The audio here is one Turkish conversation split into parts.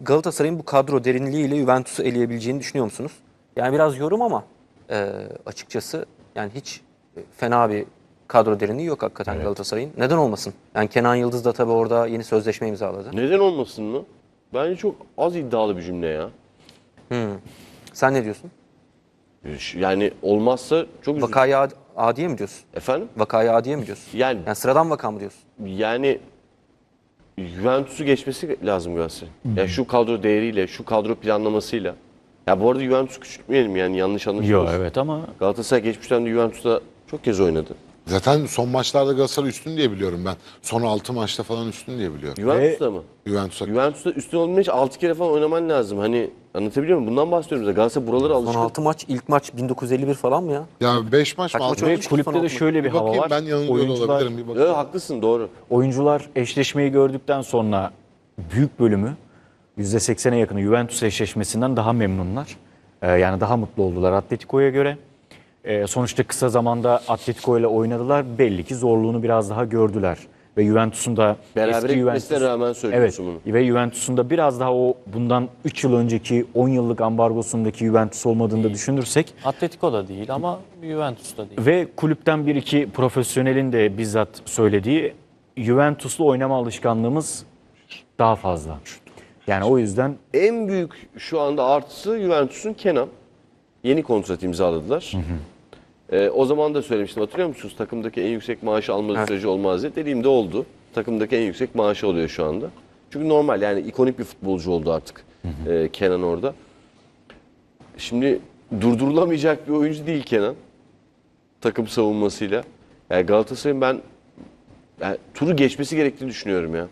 Galatasaray'ın bu kadro derinliğiyle Juventus'u eleyebileceğini düşünüyor musunuz? Yani biraz yorum ama e, açıkçası yani hiç e, fena bir kadro derinliği yok hakikaten Galatasaray'ın. Neden olmasın? Yani Kenan Yıldız da tabii orada yeni sözleşme imzaladı. Neden olmasın mı? Bence çok az iddialı bir cümle ya. Sen ne diyorsun? Yani olmazsa çok üzücü. Vakayı ad- adiye mi diyorsun? Efendim? Vakayı adiye mi diyorsun? Yani Yani sıradan vaka mı diyorsun? yani Juventus'u geçmesi lazım Galatasaray'ın. Ya şu kadro değeriyle, şu kadro planlamasıyla. Ya bu arada Juventus'u küçültmeyelim yani yanlış Yok anlaşılmasın. evet ama Galatasaray geçmişten de Juventus'ta çok kez oynadı. Zaten son maçlarda Galatasaray üstün diye biliyorum ben. Son 6 maçta falan üstün diye biliyorum. Juventus'ta mı? Juventus'a. Juventus'ta üstün için 6 kere falan oynaman lazım. Hani anlatabiliyor muyum? Bundan bahsediyorum da Galatasaray buralara Son alışkın. 6 maç, ilk maç 1951 falan mı ya? Ya 5 maç Kaç mı maç 6 oynadı? ve maç? Üç kulüpte de şöyle bir Bir hava bakayım var. ben yanılıyor Oyuncular, olabilirim. Bir bakayım. Evet, haklısın doğru. oyuncular eşleşmeyi gördükten sonra büyük bölümü %80'e yakını Juventus eşleşmesinden daha memnunlar. Ee, yani daha mutlu oldular Atletico'ya göre. Ee, sonuçta kısa zamanda Atletico ile oynadılar. Belli ki zorluğunu biraz daha gördüler. Ve Juventus'un da Berabere eski gitmesine rağmen söylüyorsun evet, bunu. Ve Juventus'un da biraz daha o bundan 3 yıl önceki 10 yıllık ambargosundaki Juventus olmadığını da düşünürsek Atletico da değil ama Juventus da değil. ve kulüpten bir iki profesyonelin de bizzat söylediği Juventus'lu oynama alışkanlığımız daha fazla. Yani o yüzden En büyük şu anda artısı Juventus'un Kenan. Yeni kontrat imzaladılar. Ee, o zaman da söylemiştim hatırlıyor musunuz? Takımdaki en yüksek maaşı almadığı Evet. sürece olmaz diye. Dediğimde oldu. Takımdaki en yüksek maaşı alıyor şu anda. Çünkü normal yani ikonik bir futbolcu oldu artık ee, Kenan orada. Şimdi durdurulamayacak bir oyuncu değil Kenan. Takım savunmasıyla. Yani Galatasaray'ın ben yani turu geçmesi gerektiğini düşünüyorum ya.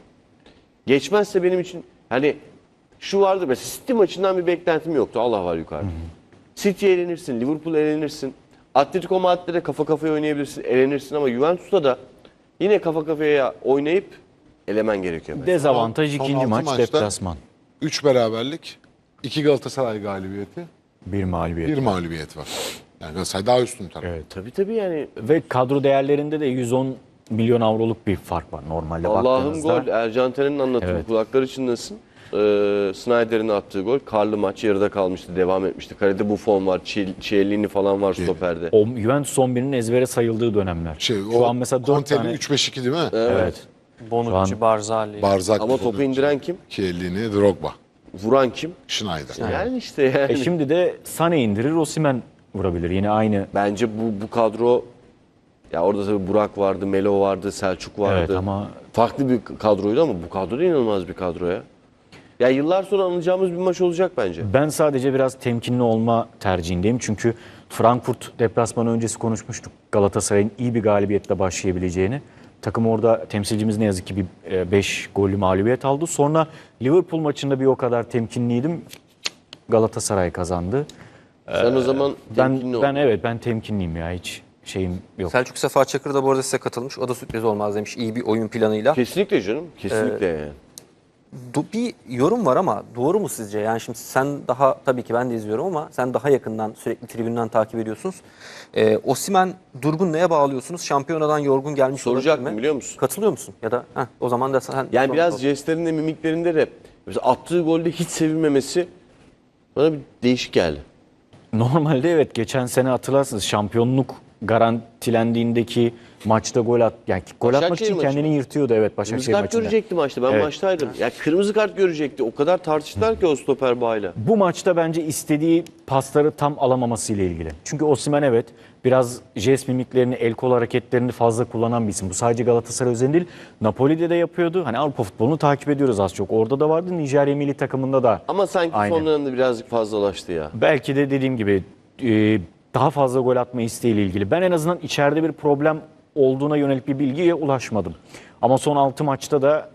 Geçmezse benim için hani şu vardı mesela City maçından bir beklentim yoktu. Allah var yukarıda. City elenirsin, Liverpool elenirsin. Atletico Madrid'de kafa kafaya oynayabilirsin, elenirsin ama Juventus'ta da yine kafa kafaya oynayıp elemen gerekiyor. bence. dezavantaj son ikinci altı maç maçta- deplasman. 3 beraberlik, 2 Galatasaray galibiyeti, Bir mağlubiyet. 1 mağlubiyet var. Yani Galatasaray daha üstün taraf. Evet. Tabii tabii yani Ve kadro değerlerinde de 110 milyon avroluk bir fark var normalde Allah'ım baktığınızda. gol. Ercan Teren'in anlatımı Evet. kulakları çınlasın. Ee, Snyder'in attığı gol. Karlı maç yarıda kalmıştı, devam etmişti. Kalede Buffon var, Chiellini falan var stoperde. O Juventus 11'inin ezbere sayıldığı dönemler. Şey, Şu o an mesela 4 Conte'nin tane 3-5-2 değil mi? Evet. Bonucci, Şu an- Barzali. Barzak, Ama topu indiren kim? Chiellini, Drogba, Vuran kim? Schneider. Yani işte yani. E şimdi de Sane indirir, Osimhen vurabilir. Yine aynı. Bence bu bu kadro ya orada tabii Burak vardı, Melo vardı, Selçuk vardı. Evet ama Farklı bir kadroydu ama bu kadro da inanılmaz bir kadro ya. Ya yıllar sonra anılacağımız bir maç olacak bence. ben sadece biraz temkinli olma tercihindeyim. Çünkü Frankfurt deplasmanı öncesi konuşmuştuk. Galatasaray'ın iyi bir galibiyetle başlayabileceğini. Takım orada temsilcimiz ne yazık ki bir 5 gollü mağlubiyet aldı. Sonra Liverpool maçında bir o kadar temkinliydim. Galatasaray kazandı. Sen o zaman temkinli Ben ol. ben evet ben temkinliyim ya hiç şeyim yok. Selçuk Sefa Çakır da bu arada size katılmış. O da sürpriz olmaz demiş. İyi bir oyun planıyla. Kesinlikle canım. Kesinlikle yani. Bir yorum var ama doğru mu sizce? Yani şimdi sen daha tabii ki ben de izliyorum ama sen daha yakından sürekli tribünden takip ediyorsunuz. Ee, Osimen Durgun neye bağlıyorsunuz? Şampiyonadan yorgun gelmiş Soracaktım, olabilir mi? biliyor musun? Katılıyor musun? Ya da heh, o zaman da sen Yani biraz jestlerinde, mimiklerinde de mesela attığı golde hiç sevinmemesi bana bir değişik geldi. Normalde evet geçen sene hatırlarsınız şampiyonluk garantilendiğindeki maçta gol at yani gol atmak için maçı kendini yırtıyordu evet Kırmızı Başakşehir kart maçında. görecekti maçta. Ben Evet. maçtaydım. Ya kırmızı kart görecekti. O kadar tartıştılar ki o stoper bağıyla. Bu maçta bence istediği pasları tam alamaması ile ilgili. Çünkü Osimhen evet biraz jest mimiklerini, el kol hareketlerini fazla kullanan bir isim. Bu sadece Galatasaray özelinde değil. Napoli'de de yapıyordu. Hani Avrupa futbolunu takip ediyoruz az çok. Orada da vardı. Nijerya milli takımında da. Ama sanki Aynen. son dönemde birazcık fazlalaştı ya. Belki de dediğim gibi e, daha fazla gol atma isteğiyle ilgili. Ben en azından içeride bir problem olduğuna yönelik bir bilgiye ulaşmadım. Ama son 6 maçta da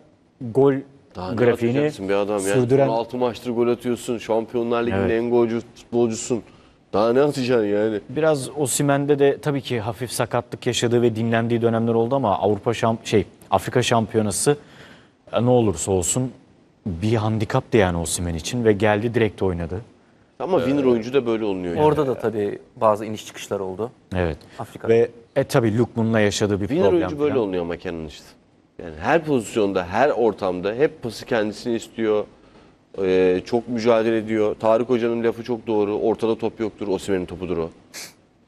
gol Daha grafiğini bir adam sürdüren 6 maçtır gol atıyorsun. Şampiyonlar Ligi'nin Evet. en golcü futbolcusun. Daha ne atacaksın yani? Biraz Osimhen'de de tabii ki hafif sakatlık yaşadığı ve dinlendiği dönemler oldu ama Avrupa şamp şey Afrika Şampiyonası e, ne olursa olsun bir handikaptı yani Osimhen için ve geldi direkt oynadı. Ama winner oyuncu da böyle olunuyor. yani. Orada da tabii bazı iniş çıkışlar oldu. Evet. Afrika'da. Ve e tabii Lukman'la yaşadığı bir Winner problem. oyuncu böyle falan. oluyor ama Kenan işte. Yani her pozisyonda, her ortamda hep pası kendisini istiyor. Ee, çok mücadele ediyor. Tarık Hoca'nın lafı çok doğru. Ortada top yoktur. Osimhen'in topudur o.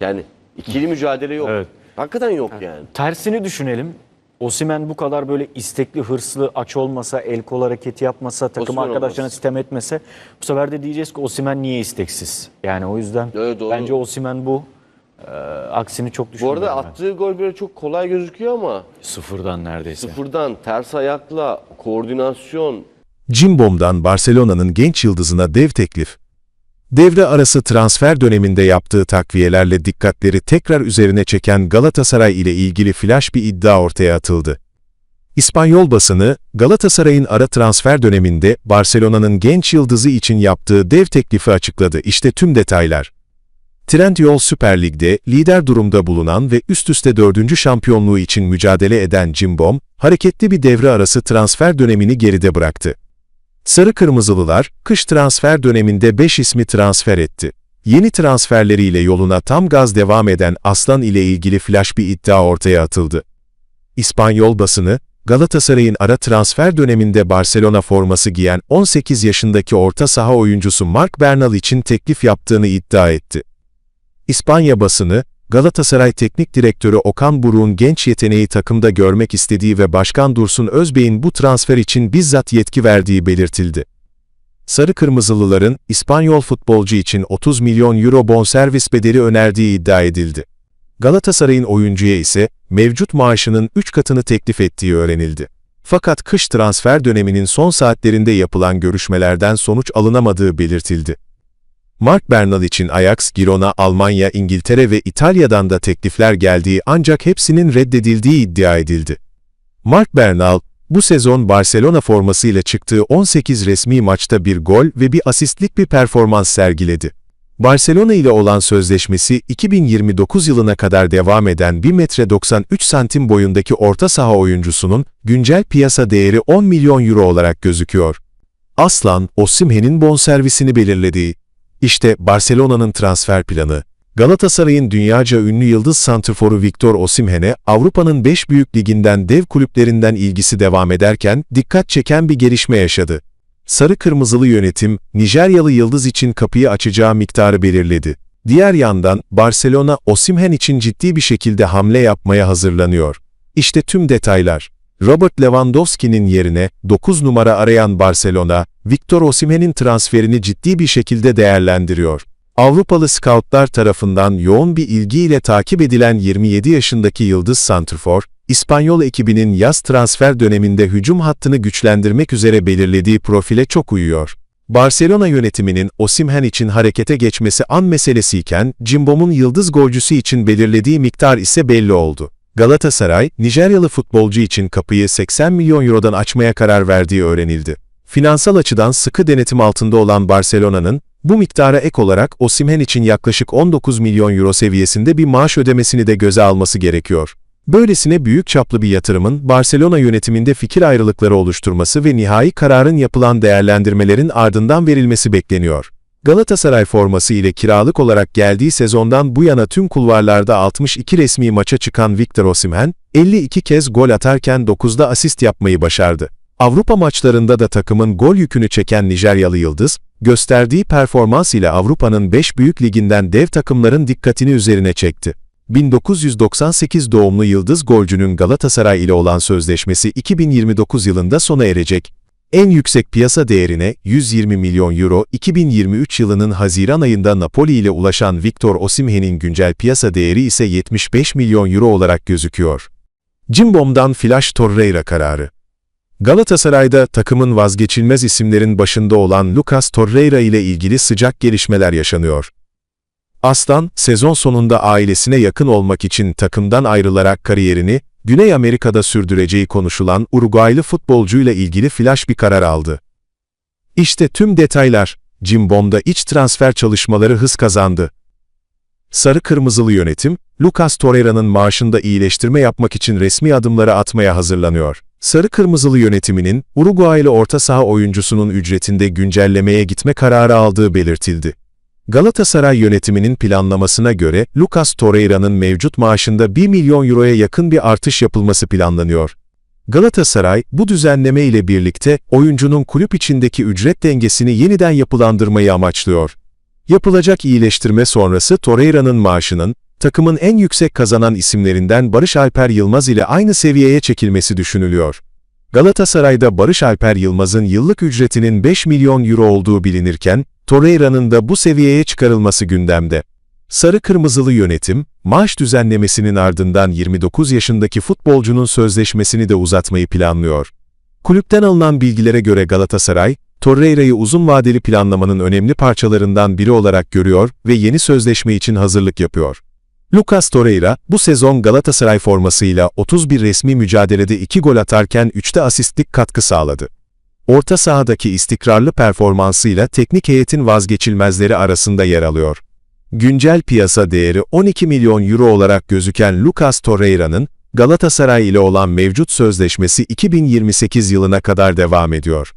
Yani ikili mücadele yok. Evet. Hakikaten yok yani. Tersini düşünelim. Osimen bu kadar böyle istekli, hırslı, aç olmasa, el kol hareketi yapmasa, takım Osimhen arkadaşlarına olmaz. sitem etmese bu sefer de diyeceğiz ki Osimen niye isteksiz? Yani o yüzden Evet, doğru. bence Osimen bu. Ee, aksini çok Bu arada ben. attığı gol böyle çok kolay gözüküyor ama Sıfırdan neredeyse. sıfırdan ters ayakla koordinasyon Cimbom'dan Barcelona'nın genç yıldızına dev teklif. Devre arası transfer döneminde yaptığı takviyelerle dikkatleri tekrar üzerine çeken Galatasaray ile ilgili flash bir iddia ortaya atıldı. İspanyol basını, Galatasaray'ın ara transfer döneminde Barcelona'nın genç yıldızı için yaptığı dev teklifi açıkladı. İşte tüm detaylar. Trendyol Süper Lig'de lider durumda bulunan ve üst üste dördüncü şampiyonluğu için mücadele eden Cimbom, hareketli bir devre arası transfer dönemini geride bıraktı. Sarı Kırmızılılar, kış transfer döneminde 5 ismi transfer etti. Yeni transferleriyle yoluna tam gaz devam eden Aslan ile ilgili flash bir iddia ortaya atıldı. İspanyol basını, Galatasaray'ın ara transfer döneminde Barcelona forması giyen 18 yaşındaki orta saha oyuncusu Marc Bernal için teklif yaptığını iddia etti. İspanya basını, Galatasaray Teknik Direktörü Okan Buruk'un genç yeteneği takımda görmek istediği ve Başkan Dursun Özbey'in bu transfer için bizzat yetki verdiği belirtildi. Sarı Kırmızılıların İspanyol futbolcu için 30 milyon euro bonservis bedeli önerdiği iddia edildi. Galatasaray'ın oyuncuya ise mevcut maaşının 3 katını teklif ettiği öğrenildi. Fakat kış transfer döneminin son saatlerinde yapılan görüşmelerden sonuç alınamadığı belirtildi. Mark Bernal için Ajax, Girona, Almanya, İngiltere ve İtalya'dan da teklifler geldiği ancak hepsinin reddedildiği iddia edildi. Mark Bernal, bu sezon Barcelona formasıyla çıktığı 18 resmi maçta bir gol ve bir asistlik bir performans sergiledi. Barcelona ile olan sözleşmesi 2029 yılına kadar devam eden 1 metre 93 santim boyundaki orta saha oyuncusunun güncel piyasa değeri 10 milyon euro olarak gözüküyor. Aslan, Osimhen'in bonservisini belirlediği, işte Barcelona'nın transfer planı. Galatasaray'ın dünyaca ünlü yıldız santrforu Victor Osimhen'e Avrupa'nın 5 büyük liginden dev kulüplerinden ilgisi devam ederken dikkat çeken bir gelişme yaşadı. Sarı Kırmızılı yönetim, Nijeryalı yıldız için kapıyı açacağı miktarı belirledi. Diğer yandan Barcelona Osimhen için ciddi bir şekilde hamle yapmaya hazırlanıyor. İşte tüm detaylar. Robert Lewandowski'nin yerine 9 numara arayan Barcelona, Victor Osimhen'in transferini ciddi bir şekilde değerlendiriyor. Avrupalı scoutlar tarafından yoğun bir ilgiyle takip edilen 27 yaşındaki Yıldız Santrfor, İspanyol ekibinin yaz transfer döneminde hücum hattını güçlendirmek üzere belirlediği profile çok uyuyor. Barcelona yönetiminin Osimhen için harekete geçmesi an meselesiyken, Cimbom'un yıldız golcüsü için belirlediği miktar ise belli oldu. Galatasaray, Nijeryalı futbolcu için kapıyı 80 milyon eurodan açmaya karar verdiği öğrenildi. Finansal açıdan sıkı denetim altında olan Barcelona'nın, bu miktara ek olarak Osimhen için yaklaşık 19 milyon euro seviyesinde bir maaş ödemesini de göze alması gerekiyor. Böylesine büyük çaplı bir yatırımın Barcelona yönetiminde fikir ayrılıkları oluşturması ve nihai kararın yapılan değerlendirmelerin ardından verilmesi bekleniyor. Galatasaray forması ile kiralık olarak geldiği sezondan bu yana tüm kulvarlarda 62 resmi maça çıkan Victor Osimhen, 52 kez gol atarken 9'da asist yapmayı başardı. Avrupa maçlarında da takımın gol yükünü çeken Nijeryalı Yıldız, gösterdiği performans ile Avrupa'nın 5 büyük liginden dev takımların dikkatini üzerine çekti. 1998 doğumlu Yıldız golcünün Galatasaray ile olan sözleşmesi 2029 yılında sona erecek. En yüksek piyasa değerine 120 milyon euro 2023 yılının Haziran ayında Napoli ile ulaşan Victor Osimhen'in güncel piyasa değeri ise 75 milyon euro olarak gözüküyor. Cimbom'dan Flash Torreira kararı. Galatasaray'da takımın vazgeçilmez isimlerin başında olan Lucas Torreira ile ilgili sıcak gelişmeler yaşanıyor. Aslan, sezon sonunda ailesine yakın olmak için takımdan ayrılarak kariyerini, Güney Amerika'da sürdüreceği konuşulan Uruguaylı futbolcuyla ilgili flash bir karar aldı. İşte tüm detaylar, Cimbom'da iç transfer çalışmaları hız kazandı. Sarı Kırmızılı yönetim, Lucas Torreira'nın maaşında iyileştirme yapmak için resmi adımları atmaya hazırlanıyor. Sarı Kırmızılı yönetiminin, Uruguaylı orta saha oyuncusunun ücretinde güncellemeye gitme kararı aldığı belirtildi. Galatasaray yönetiminin planlamasına göre Lucas Torreira'nın mevcut maaşında 1 milyon euroya yakın bir artış yapılması planlanıyor. Galatasaray, bu düzenleme ile birlikte oyuncunun kulüp içindeki ücret dengesini yeniden yapılandırmayı amaçlıyor. Yapılacak iyileştirme sonrası Torreira'nın maaşının, takımın en yüksek kazanan isimlerinden Barış Alper Yılmaz ile aynı seviyeye çekilmesi düşünülüyor. Galatasaray'da Barış Alper Yılmaz'ın yıllık ücretinin 5 milyon euro olduğu bilinirken, Torreira'nın da bu seviyeye çıkarılması gündemde. Sarı Kırmızılı yönetim, maaş düzenlemesinin ardından 29 yaşındaki futbolcunun sözleşmesini de uzatmayı planlıyor. Kulüpten alınan bilgilere göre Galatasaray, Torreira'yı uzun vadeli planlamanın önemli parçalarından biri olarak görüyor ve yeni sözleşme için hazırlık yapıyor. Lucas Torreira, bu sezon Galatasaray formasıyla 31 resmi mücadelede 2 gol atarken 3'te asistlik katkı sağladı. Orta sahadaki istikrarlı performansıyla teknik heyetin vazgeçilmezleri arasında yer alıyor. Güncel piyasa değeri 12 milyon euro olarak gözüken Lucas Torreira'nın, Galatasaray ile olan mevcut sözleşmesi 2028 yılına kadar devam ediyor.